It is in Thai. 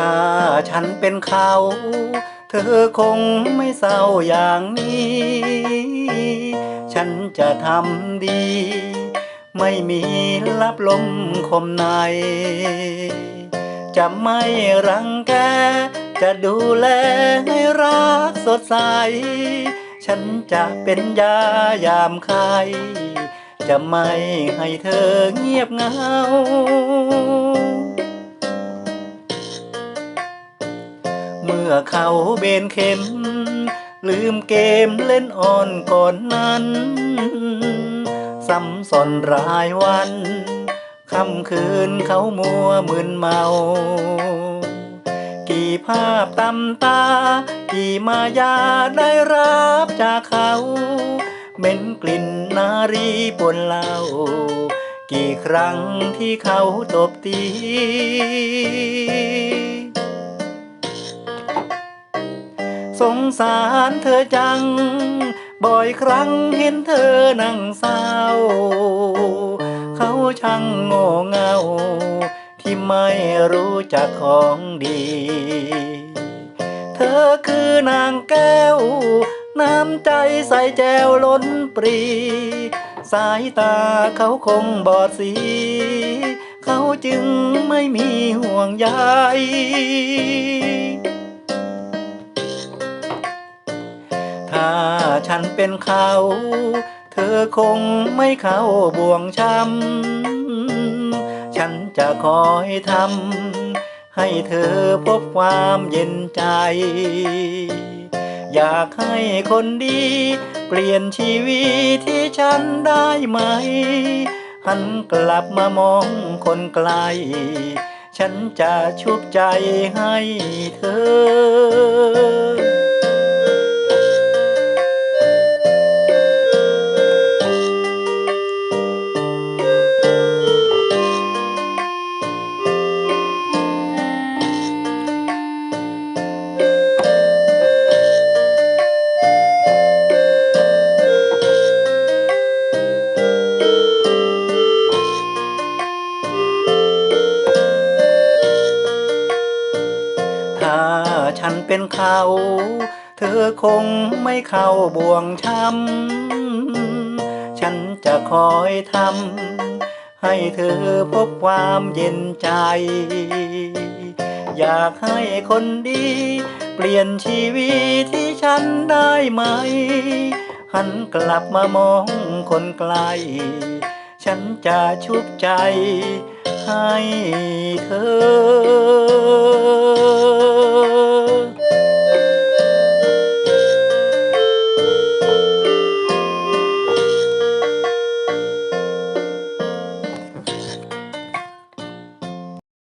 ้าฉันเป็นเขา เธอคงไม่เศร้าอย่างนี้ ฉันจะทำดี ไม่มีลับลมคมใน จะไม่รังแก จะดูแลให้รักสดใส ฉันจะเป็นยายามใคร จะไม่ให้เธอเงียบเหงา มื่อเขาเบนเข็ม ลืมเกมเล่นอ่อนก่อนนั้น ซ้ำสอนรายวันค่ำคืนเขามัวมึนเมา กี่ภาพตำตา กี่มายาได้รับจากเขาเหม็นกลิ่นนารีปนเหล้ากี่ครั้งที่เขาตบตี สงสารเธอจัง บ่อยครั้งเห็นเธอนั่งเศร้า เขาช่างโง่เงา ที่ไม่รู้จักของดี เธอคือนางแก้ว น้ำใจใส่แจวล้นปรี สายตาเขาคงบอดสี เขาจึงไม่มีห่วงใย ถ้าฉันเป็นเขา เธอคงไม่เข้าบ่วงช้ำ ฉันจะคอยทำให้เธอพบความเย็นใจ อยากให้คนดี เปลี่ยนชีวิตที่ฉันได้ไหม หันกลับมามองคนไกล ฉันจะชุบใจให้เธอ เป็นเขา เธอคงไม่เข้าบ่วงช้ำฉันจะคอยทำให้เธอพบความเย็นใจ อยากให้คนดี เปลี่ยนชีวิตที่ฉันได้ไหม หันกลับมามองคนไกล ฉันจะชุบใจให้เธอ